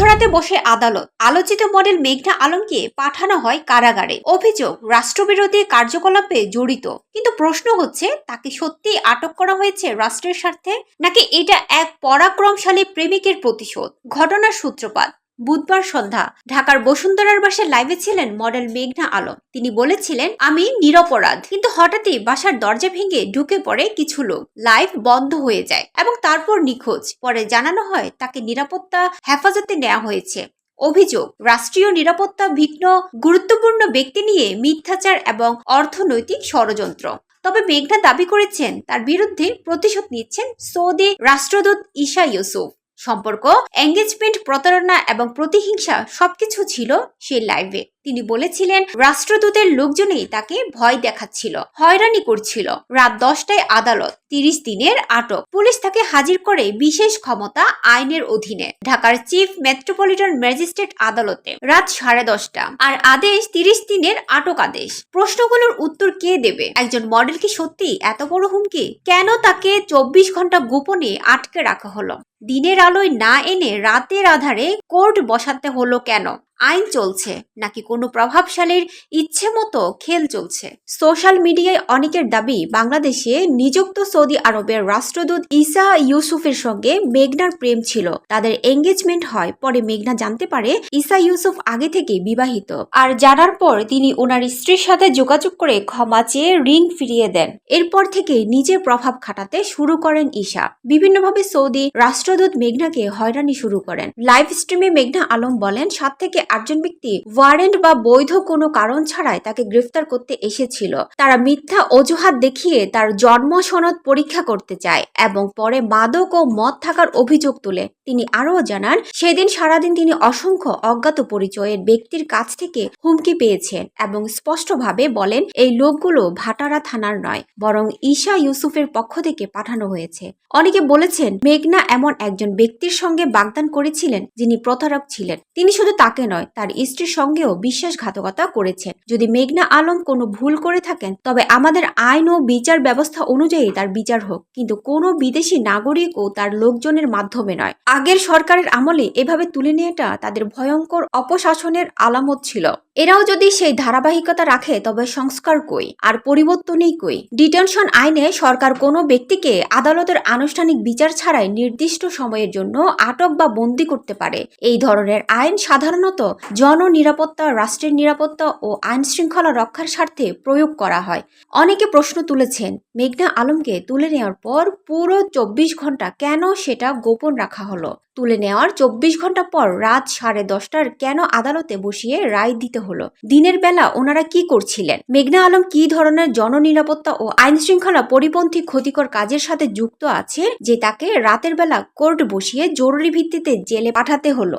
মধ্যরাতে বসে আদালত। আলোচিত মডেল মেঘনা আলমকে পাঠানো হয় কারাগারে। অভিযোগ, রাষ্ট্রবিরোধী কার্যকলাপে জড়িত। কিন্তু প্রশ্ন হচ্ছে, তাকে সত্যি আটক করা হয়েছে রাষ্ট্রের স্বার্থে? নাকি এটা এক পরাক্রমশালী প্রেমিকের প্রতিশোধ? ঘটনার সূত্রপাত। বুধবার সন্ধ্যা ঢাকার বসুন্ধরার বাসায় লাইভে ছিলেন মডেল মেঘনা আলম। তিনি বলেছিলেন, আমি নিরপরাধ। কিন্তু হঠাৎই বাসার দরজা ভেঙে ঢুকে পড়ে কিছু লোক। লাইভ বন্ধ হয়ে যায় এবং তারপর নিখোঁজ। পরে জানানো হয়, তাকে নিরাপত্তা হেফাজতে নেওয়া হয়েছে। অভিযোগ, রাষ্ট্রীয় নিরাপত্তা ভিন্ন, গুরুত্বপূর্ণ ব্যক্তি নিয়ে মিথ্যাচার এবং অর্থনৈতিক ষড়যন্ত্র। তবে মেঘনা দাবি করেছেন, তার বিরুদ্ধে প্রতিশোধ নিচ্ছেন সৌদি রাষ্ট্রদূত ঈশা ইউসুফ। সম্পর্ক এঙ্গেজমেন্ট প্রতারণা এবং প্রতিহিংসা সবকিছু ছিল সেই লাইভে তিনি বলেছিলেন, রাষ্ট্রদূতের লোকজনেই তাকে ভয় দেখাচ্ছিল, হয়রানি করছিল। রাত দশটায় আদালত তিরিশ দিনের আটক। পুলিশ তাকে হাজির করে বিশেষ ক্ষমতা আইনের অধীনে। ঢাকার চিফ মেট্রোপলিটন ম্যাজিস্ট্রেট আদালতে রাত সাড়ে দশটা। আর আদেশ তিরিশ দিনের আটক আদেশ। প্রশ্নগুলোর উত্তর কে দেবে? একজন মডেল কি সত্যি এত বড় হুমকি? কেন তাকে চব্বিশ ঘণ্টা গোপনে আটকে রাখা হলো? দিনের আলোয় না এনে রাতের আধারে কোর্ট বসাতে হলো কেন? আইন চলছে, নাকি কোনো প্রভাবশালীর ইচ্ছে মতো খেল চলছে? সোশ্যাল মিডিয়ায় অনেকের দাবি, বাংলাদেশে নিযুক্ত সৌদি আরবের রাষ্ট্রদূত ইসা ইউসুফের সঙ্গে মেঘনার প্রেম ছিল। তাদের এঙ্গেজমেন্ট হয়, পরে মেঘনা জানতে পারে ইসা ইউসুফ আগে থেকে বিবাহিত। আর জানার পর তিনি ওনার স্ত্রীর সাথে যোগাযোগ করে ক্ষমা চেয়ে রিং ফিরিয়ে দেন। এরপর থেকে নিজের প্রভাব খাটাতে শুরু করেন ঈশা। বিভিন্নভাবে সৌদি রাষ্ট্রদূত মেঘনাকে হয়রানি শুরু করেন। লাইভ স্ট্রিমে মেঘনা আলম বলেন, সাত থেকে আটজন ব্যক্তি ওয়ারেন্ট বা বৈধ কোনো কারণ ছাড়াই তাকে গ্রেফতার করতে এসেছিল। তারা মিথ্যা অজুহাত দেখিয়ে তার জন্ম সনদ পরীক্ষা করতে চায় এবং পরে মাদক ও মদ থাকার অভিযোগ তুলে। তিনি আরও জানান, সেদিন সারাদিন তিনি অসংখ্য অজ্ঞাত পরিচয়ের ব্যক্তির কাছ থেকে হুমকি পেয়েছেন এবং স্পষ্টভাবে বলেন, এই লোকগুলো ভাটারা থানার নয়, বরং ঈশা ইউসুফের পক্ষ থেকে পাঠানো হয়েছে। অনেকে বলেছেন, মেঘনা এমন একজন ব্যক্তির সঙ্গে বাগদান করেছিলেন যিনি প্রতারক ছিলেন। তিনি শুধু তাকে নয় তার স্ত্রীর সঙ্গেও বিশ্বাসঘাতকতা করেছেন। যদি মেঘনা আলম কোনো ভুল করে থাকেন, তবে আমাদের আইন ও বিচার ব্যবস্থা অনুযায়ী তার বিচার হোক। কিন্তু কোনো বিদেশি নাগরিকও তার লোকজনের মাধ্যমে নয়। আগের সরকারের আমলে এভাবে তুলে নেওয়াটা তাদের ভয়ঙ্কর অপশাসনের আলামত ছিল। এরাও যদি সেই ধারাবাহিকতা রাখে, তবে সংস্কার কই আর পরিবর্তনই কই? ডিটেনশন আইনে সরকার কোনো ব্যক্তিকে আদালতের আনুষ্ঠানিক বিচার ছাড়াই নির্দিষ্ট সময়ের জন্য আটক বা বন্দি করতে পারে। এই ধরনের আইন সাধারণত জননিরাপত্তা, রাষ্ট্রের নিরাপত্তা ও আইন শৃঙ্খলা রক্ষার স্বার্থে প্রয়োগ করা হয়। অনেকে প্রশ্ন তুলেছেন মেঘনা আলমকে তুলে নেওয়ার পর পুরো চব্বিশ ঘণ্টা কেন সেটা গোপন রাখা হলো? তুলে নেওয়ার চব্বিশ ঘণ্টা পর রাত সাড়ে দশটার কেন আদালতে বসিয়ে রায় দিতে হলো? দিনের বেলা ওনারা কি করছিলেন? মেঘনা আলম কি ধরনের জননিরাপত্তা ও আইন শৃঙ্খলা পরিপন্থী ক্ষতিকর কাজের সাথে যুক্ত আছে যে তাকে রাতের বেলা কোর্ট বসিয়ে জরুরি ভিত্তিতে জেলে পাঠাতে হলো?